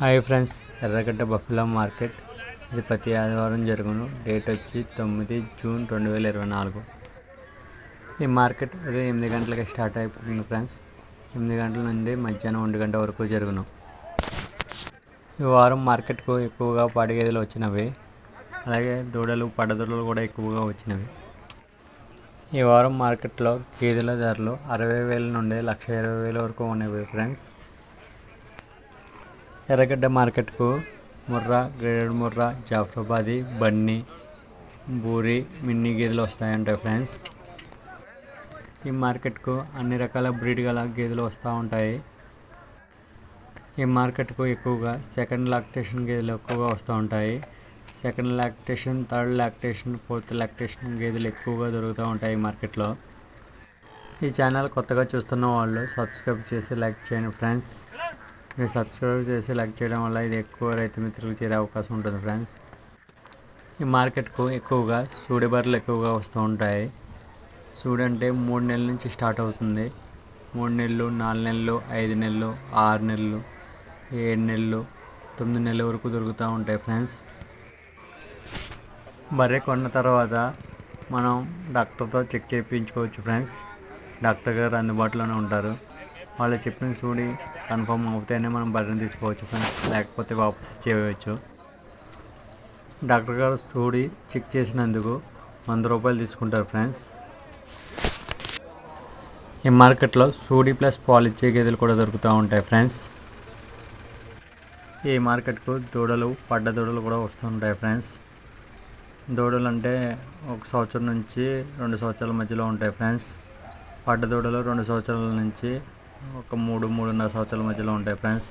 Hi friends Erragadda buffalo market. ఇది ప్రతి ఆదివారం జరుగును. డేట్ వచ్చి తొమ్మిది జూన్ రెండు వేల ఇరవై నాలుగు. ఈ మార్కెట్ ఉదయం ఎనిమిది గంటలకి స్టార్ట్ అయిపోతుంది ఫ్రెండ్స్. ఎనిమిది గంటల నుండి మధ్యాహ్నం ఒంటి గంట వరకు జరుగును. ఈ వారం మార్కెట్కు ఎక్కువగా పాడి గేదెలు వచ్చినవి. అలాగే దూడలు పడదూడలు కూడా ఎక్కువగా వచ్చినవి. ఈ వారం మార్కెట్లో గేదెల ధరలు అరవై వేల నుండి లక్ష ఇరవై వేల వరకు ఉన్నవి ఫ్రెండ్స్. ఎర్రగడ్డ మార్కెట్కు ముర్రా గ్రేడెడ్ ముర్రా జాఫ్రాబాది బన్నీ బూరి మిన్ని గేదెలు వస్తాయంటాయి ఫ్రెండ్స్. ఈ మార్కెట్కు అన్ని రకాల బ్రీడ్ గల గేదెలు వస్తూ ఉంటాయి. ఈ మార్కెట్కు ఎక్కువగా సెకండ్ లాక్టేషన్ గేదెలు ఎక్కువగా వస్తూ ఉంటాయి. Second lactation third lactation fourth lactation గేదెలు ఎక్కువగా దొరుకుతూ ఉంటాయి ఈ మార్కెట్లో. ఈ ఛానల్ కొత్తగా చూస్తున్న వాళ్ళు సబ్స్క్రైబ్ చేసి లైక్ చేయండి ఫ్రెండ్స్. మీరు సబ్స్క్రైబ్ చేసి లైక్ చేయడం వల్ల ఇది ఎక్కువ రైతు మిత్రులకు చేరే అవకాశం ఉంటుంది ఫ్రెండ్స్ ఈ మార్కెట్కు ఎక్కువగా సూడిబర్లు ఎక్కువగా వస్తూ ఉంటాయి. సూడి అంటే మూడు నెలల నుంచి స్టార్ట్ అవుతుంది. మూడు నెలలు నాలుగు నెలలు ఐదు నెలలు ఆరు నెలలు ఏడు నెలలు తొమ్మిది నెలల వరకు దొరుకుతూ ఉంటాయి ఫ్రెండ్స్ బర్రె కొన్న తర్వాత మనం డాక్టర్తో చెక్ చేయించుకోవచ్చు ఫ్రెండ్స్ డాక్టర్ గారు అందుబాటులోనే ఉంటారు. వాళ్ళు చెప్పిన చూడి కన్ఫర్మ్ అవుతేనే మనం బర్రెని తీసుకోవచ్చు ఫ్రెండ్స్. లేకపోతే వాపస్ చేయవచ్చు. డాక్టర్ గారు చూడి చెక్ చేసినందుకు వంద రూపాయలు తీసుకుంటారు ఫ్రెండ్స్. ఈ మార్కెట్లో సూడి ప్లస్ పాలిచ్చే గేదెలు కూడా దొరుకుతూ ఉంటాయి ఫ్రెండ్స్. ఈ మార్కెట్కు దూడలు పడ్డ దూడలు కూడా వస్తుంటాయి ఫ్రెండ్స్. దూడలు అంటే ఒక సంవత్సరం నుంచి రెండు సంవత్సరాల మధ్యలో ఉంటాయి ఫ్రెండ్స్. పడ్డ దూడలు రెండు సంవత్సరాల నుంచి ఒక మూడు మూడున్నర సంవత్సరాల మధ్యలో ఉంటాయి ఫ్రెండ్స్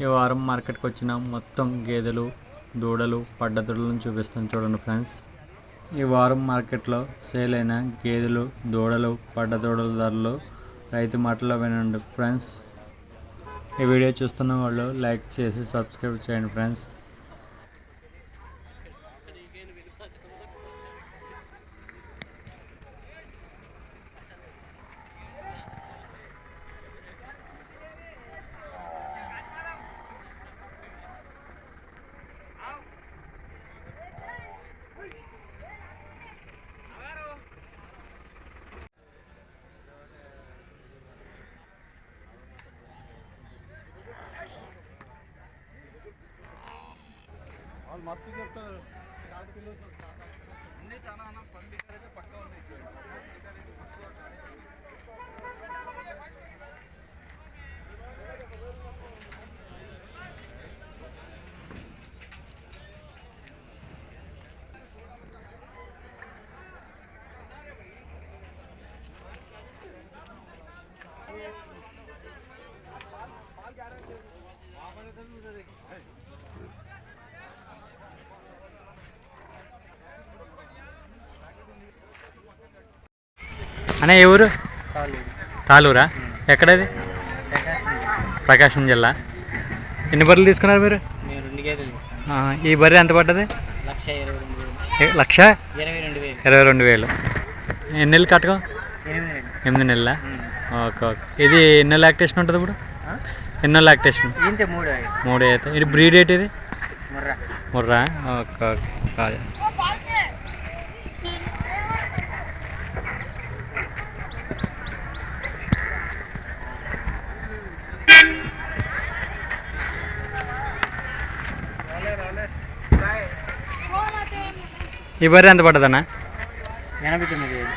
ఈ వారం మార్కెట్కి వచ్చిన మొత్తం గేదెలు దూడలు పడ్డ దూడలను చూపిస్తాను చూడండి ఫ్రెండ్స్ ఈ వారం మార్కెట్లో సేల్ అయిన గేదెలు దూడలు పడ్డ దూడల ధరలు రైతు మాటల్లో వినండి ఫ్రెండ్స్ ఈ వీడియో చూస్తున్న వాళ్ళు లైక్ చేసి సబ్స్క్రైబ్ చేయండి ఫ్రెండ్స్ మస్తు చెప్తారు. అనే ఏ ఊరు? తాలూరా. ఎక్కడది? ప్రకాశం జిల్లా. ఎన్ని బర్రెలు తీసుకున్నారు మీరు? ఈ బర్రె ఎంత పడ్డది? లక్ష ఇరవై రెండు వేలు. ఎన్ని నెలలు కట్టకం ఎనిమిది నెలల. Okay okay. ఇది ఎన్నో లాక్టేషన్ ఉంటుంది ఇప్పుడు? ఎన్నో లాక్టేషన్? మూడు అయితే. ఇది బ్రీడ్ ఏంటి ఇది ముర్రా. ముర్రా? Okay okay. ఈ బర్రె ఎంత పడ్డదన్న?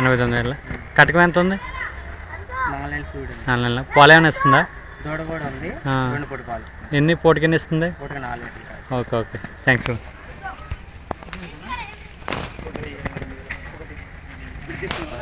ఎనభై తొమ్మిది వేలు. కటకం ఎంత ఉంది? నాలుగు నెలలు పాలు ఏమైనా ఇస్తుందా? ఎన్ని పూటకి ఎన్ని ఇస్తుంది ఓకే ఓకే. థ్యాంక్స్ తీసుకుంటా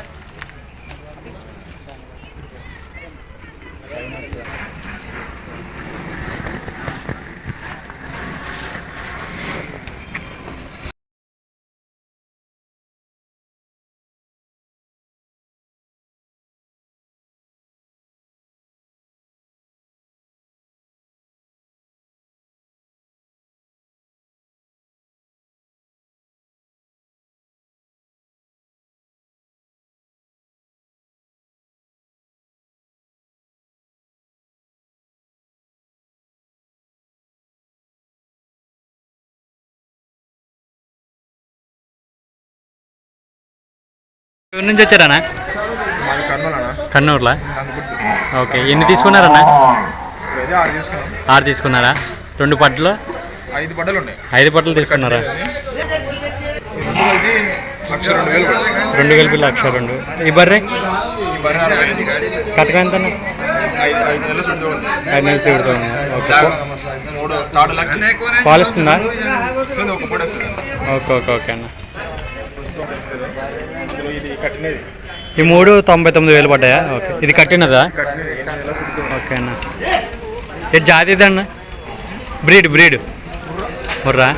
ఊరి నుంచి వచ్చారన్నా? కన్నూరులా ఓకే ఎన్ని తీసుకున్నారన్నా? ఆరు తీసుకున్నాం. ఆరు తీసుకున్నారా? రెండు పట్లు ఐదు బట్టలు ఉన్నాయి. ఐదు పట్లు తీసుకున్నారా? రెండు కలిపి లక్ష రెండు. ఈ బర్రె. కథక ఎంత ఐదు నెలలు ఓకే లక్ష పాలిస్తుందా? ఓకే ఓకే ఓకే అన్న. ఇందులో ఇది కట్టినది ఈ మూడు తొంభై తొమ్మిది వేలు పడ్డాయా? ఓకే. ఇది కట్టినదా. ఓకే అన్న ఇది జాతి అన్న? Breed breed. ముర్రా.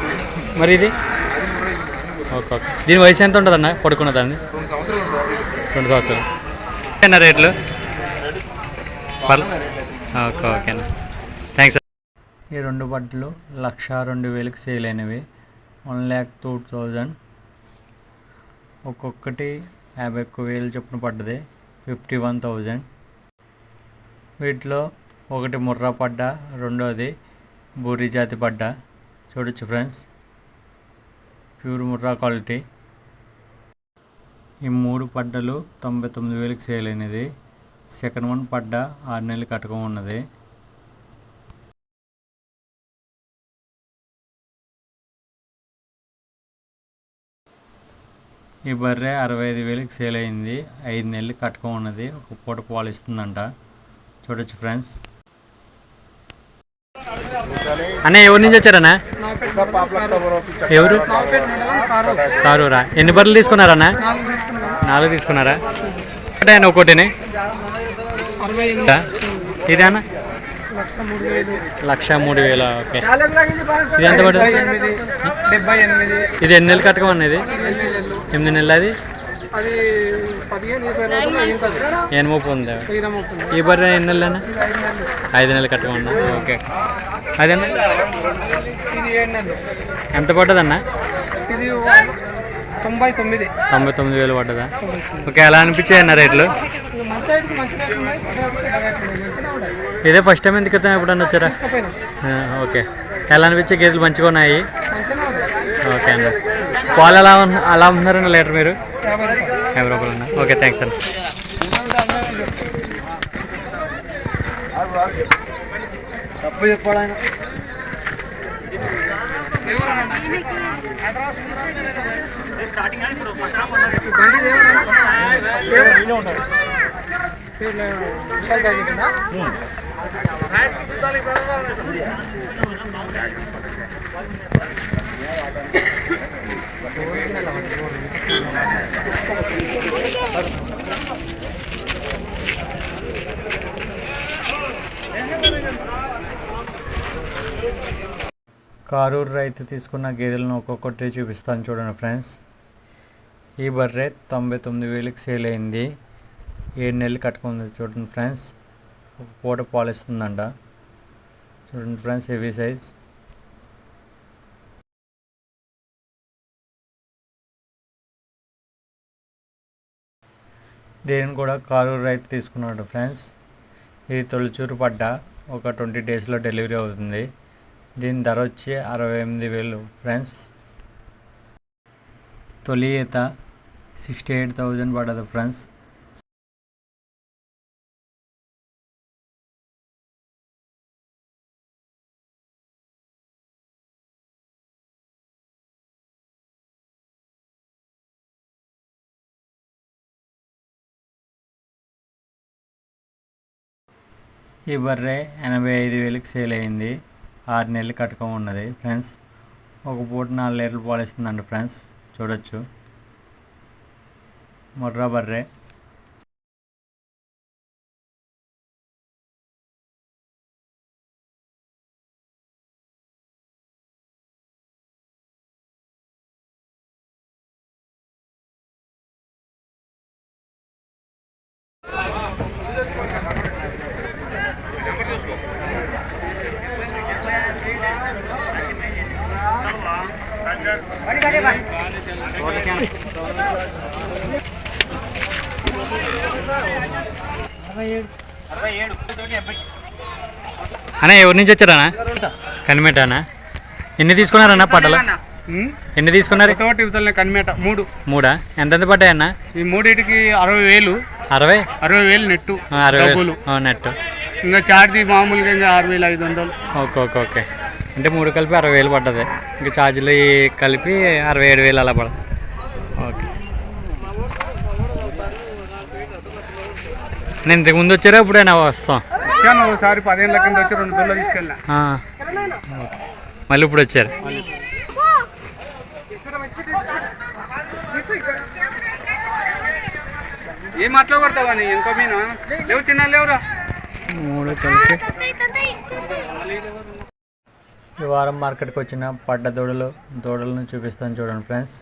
మరి ఇది ఓకే ఓకే. దీని వయసు ఎంత ఉంటుందన్న పడుకున్న దాన్ని? రెండు సంవత్సరాలు. అన్న రేట్లు? ఓకే ఓకే అన్న థ్యాంక్స్ ఈ రెండు బట్టలు లక్ష రెండు వేలకు సేల్ అయినవి. One lakh two thousand. ఒక్కొక్కటి యాభై ఒక్క వేలు చొప్పున పడ్డది ఫిఫ్టీ వన్ థౌజండ్. వీటిలో ఒకటి ముర్రా పడ్డ రెండోది బూరి జాతి పడ్డ. చూడొచ్చు ఫ్రెండ్స్. Pure Murrah quality. ఈ మూడు పడ్డలు తొంభై తొమ్మిది వేలకు సేల్ అయినది. సెకండ్ వన్ పడ్డ ఆరు నెలలు కట్టకం ఉన్నది ఈ బర్రె అరవై ఐదు వేలకు సేల్ అయింది. ఐదు నెలలు కట్టకం ఉన్నది ఒక పూట పాలు ఇస్తుందంట చూడొచ్చు ఫ్రెండ్స్. అన్న ఎవరి నుంచి వచ్చారన్నా? ఎవరు? కారూరా. ఎన్ని బర్రెలు తీసుకున్నారన్నా? నాలుగు తీసుకున్నారా? ఒకటే అన్న ఒకటిని ఇది అన్న లక్ష మూడు వేల ఓకే. ఇది ఎంత పడుతుంది ఇది ఎన్ని నెలలు కట్టకం ఇది ఎనిమిది నెలలు అది? అది పదిహేను ఇరవై రోజులు ఈ బర్రె ఎన్ని నెలలు అన్న? ఐదు నెలలు. కట్టకం ఓకే. నెలలు. ఎంత పడ్డదన్న? ఇది తొంభై తొమ్మిది. తొంభై తొమ్మిది వేలు పడ్డదా? ఓకే ఎలా అనిపించాయి అన్న రేట్లు? ఇదే ఫస్ట్ టైం ఎందుకు ఎప్పుడన్నా వచ్చారా? ఓకే. ఎలా అనిపించే గేదెలు మంచిగా ఉన్నాయి? మంచిగా ఉన్నాయి. ఓకే అన్న. పాలు ఎలా ఉన్న అలా ఉన్నారన్న లీటర్ మీరు? యాభై రూపాయలు ఉన్నా. ఓకే థ్యాంక్స్ అండి తప్పు చెప్పాడు విశాల్ కారూరు రైతు తీసుకున్న గేదెలను ఒక్కొక్కటి చూపిస్తాను చూడండి ఫ్రెండ్స్. ఈ బర్రె తొంభై తొమ్మిది వేలకు సేల్ అయింది. ఏడు నెలలు కట్టుకుంది చూడండి ఫ్రెండ్స్. ఒక పూట పాలిస్తుందంట. చూడండి ఫ్రెండ్స్ హెవీ సైజ్. దీనిని కూడా కారూరు రైతు తీసుకున్నాడు ఫ్రెండ్స్. ఇది తొలిచూరు పడ్డ ఒక ట్వంటీ డేస్లో డెలివరీ అవుతుంది. దీని ధర వచ్చి అరవై ఎనిమిది వేలు ఫ్రెండ్స్. తొలి ఈత సిక్స్టీ ఎయిట్ థౌజండ్ పడదు ఫ్రెండ్స్. ఈ బర్రె ఎనభై ఐదు వేలకు సేల్ అయింది. ఆరు నెలలు కట్టకం ఉన్నది. ఫ్రెండ్స్ ఒక పూట నాలుగు లీటర్లు పాలు ఇస్తుందండి ఫ్రెండ్స్. చూడొచ్చు. మొర్రా బర్రె. అన్న ఎవరి నుంచి వచ్చారన్నా? కనిమెటానా ఎన్ని తీసుకున్నారన్నా పట్టలు. ఎన్ని తీసుకున్నారు? కనిమేట మూడు. మూడా? ఎంతెంత పడ్డాయి అన్న ఈ మూడింటికి అరవై వేలు. అరవై? అరవై వేలు నెట్టు అరవై డబ్బులు. ఆ, నెట్ ఇంకా చార్జీ మామూలుగా ఇంకా ఆరు వేలు ఐదు వందలు. Okay okay okay. అంటే మూడు కలిపి అరవై వేలు పడ్డది. ఇంకా ఛార్జీలు కలిపి అరవై ఏడు వేలు అలా పడదు నేను ఇంతకు ముందు వచ్చారా? ఇప్పుడైనా వస్తాం. వచ్చాను ఒకసారి పదిహేనుల కింద వచ్చి రెండు పిల్లలు తీసుకెళ్ళిన ఆ. మళ్ళీ ఇప్పుడు వచ్చారు. ఏం మాట్లాడతావా నీ ఇంకో మీన? లేవు చిన్న లేవురా. మూడు కలిపి ఈ వారం మార్కెట్కి వచ్చిన పడ్డ దూడలు దూడలను చూపిస్తాను చూడండి ఫ్రెండ్స్.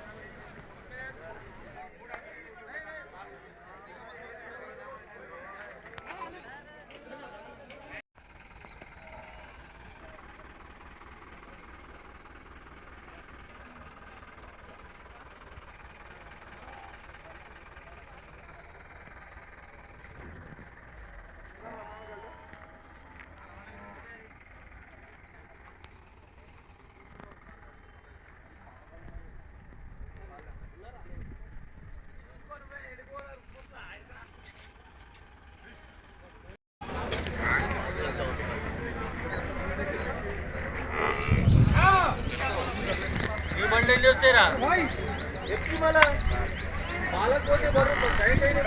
వచ్చేరా ఎక్కి మళ్ళా. పాలకోటి బరువు టైట్ అయిన